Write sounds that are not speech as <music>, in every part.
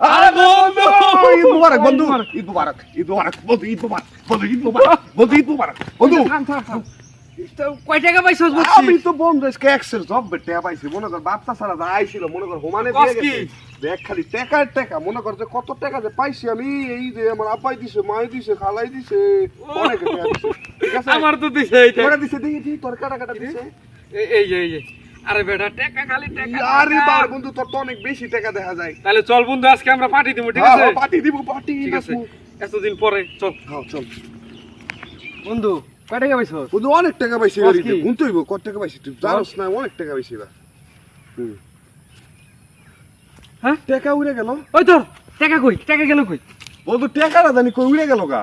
আরে বন্ধু! ঈদ মুবারক বন্ধু! ঈদ মুবারক ঈদ মুবারক বন্ধু ঈদ মুবারক বন্ধু ঈদ মুবারক বন্ধু ঈদ মুবারক বন্ধু! কয় টাকা পাইছস আমি তো বন্ধু আজকে এক্সেল জব বেটে পাইছি। মনে কর বাপটা সারা যা আইছিল মনে কর হোমানে দিয়ে গেছে। দেখ খালি টাকার টাকা। মনে কর যে কত টাকা যে পাইছি আমি এই যে আমার আপাই দিছে মাই দিছে খালাই দিছে অনেক টাকা দিছে। ঠিক আছে? আমার তো দিছে এইটা তোরা দিছে দেখি তোর কাটা কাটা দিছে। এই- এই আরে বেটা টাকা খালি টাকা আরে বার বন্ধু তোর তো অনেক বেশি টাকা দেখা যায়। তাহলে চল বন্ধু আজকে আমরা পার্টি দেবো ঠিক হ্যাঁ, আছে? হ্যাঁ, পার্টি দিব পার্টি ঠিক আছে। এতদিন পরে চল। হ্যাঁ চল। বন্ধু কয় টাকা পাইছস বন্ধু অনেক টাকা পাইছি গাড়িতে। কি? কত টাকা পাইছি তুই? জানোস না অনেক টাকা পাইছি বা হ্যাঁ? টাকা উড়ে গেল? ওই তোর টাকা কই? টাকা গেল কই? বন্ধু টাকাটা জানি কই উড়ে গেল গা।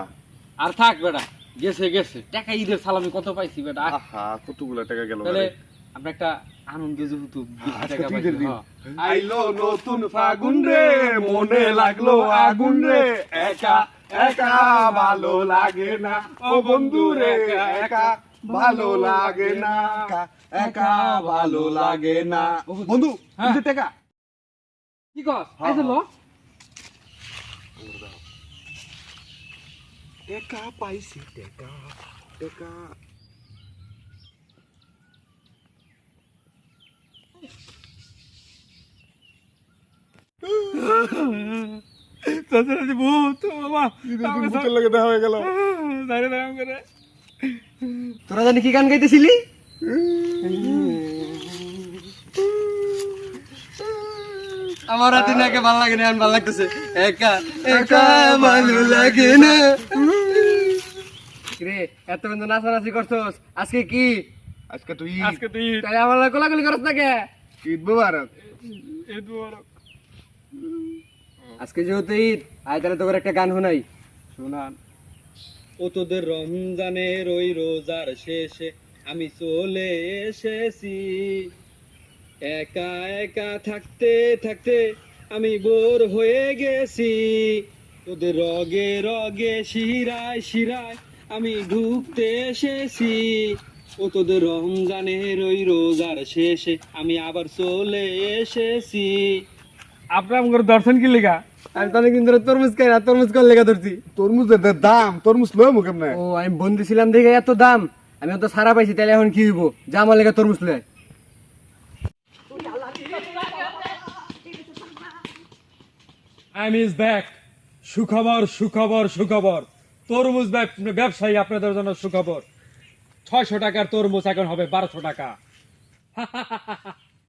আর থাক বেটা গেছে গেছে। টাকা ঈদের সালামি কত পাইছি বেটা? আহ, আহা কতগুলো টাকা গেল তাহলে আমরা একটা আনন্দ যেহেতু। হ্যাঁ। আইলো নতুন ফাগুন রে মনে লাগল আগুন রে। একা একা ভালো লাগে না। ও বন্ধু রে একা ভালো লাগে না। একা ভালো লাগে না। বন্ধু হ্যাঁ। এই টাকা। কি কস? হ্যাঁ, আইছে লো। টাকা পাইছি টাকা টাকা চাচা ভূত বাবা ভূতের লাগে দেখা হয়ে গেল। দাঁড়িয়ে দাঁড়াম করে। তোরা জানি কি গান গাইতেছিলি? আমার হাতে নাকে ভালো লাগে না ভালো লাগতেছে। একা একা ভালো লাগে না। রে এত বন্ধু নাচানাচি করছস? আজকে কি? আজকে তুই আজকে তুই তাই আমার লাগে কোলাকুলি করছ না কে? ঈদ মুবারক। ঈদ মুবারক। আজকে যেহেতু ঈদ, আয় তাহলে তোর একটা গান শোনাই। শোনান। ও তোদের রমজানের ওই রোজার শেষে আমি চলে এসেছি। একা একা থাকতে থাকতে আমি বোর হয়ে গেছি। তোদের রগে রগে শিরায় শিরায় আমি ঢুকতে এসেছি। ও তোদের রমজানের ওই রোজার শেষে আমি আবার চলে এসেছি। আপনার আমার দর্শন কি লেগা? আমি তো অনেকদিন ধরে তরমুজ খাই না তরমুজ কল লেগে ধরছি। তরমুজের দে- দাম তরমুজ লয় মুখ ও আমি বন্দি ছিলাম দেখে এত দাম। আমি তো সারা পাইছি তাহলে এখন কি হইব? যা আমার লেগে তরমুজ লয়। আই মিস ব্যাক সুখবর সুখবর সুখবর। তরমুজ ব্যব- ব্যবসায়ী আপনাদের জন্য সুখবর। ছয়শো টাকার তরমুজ এখন হবে বারোশো টাকা। <laughs>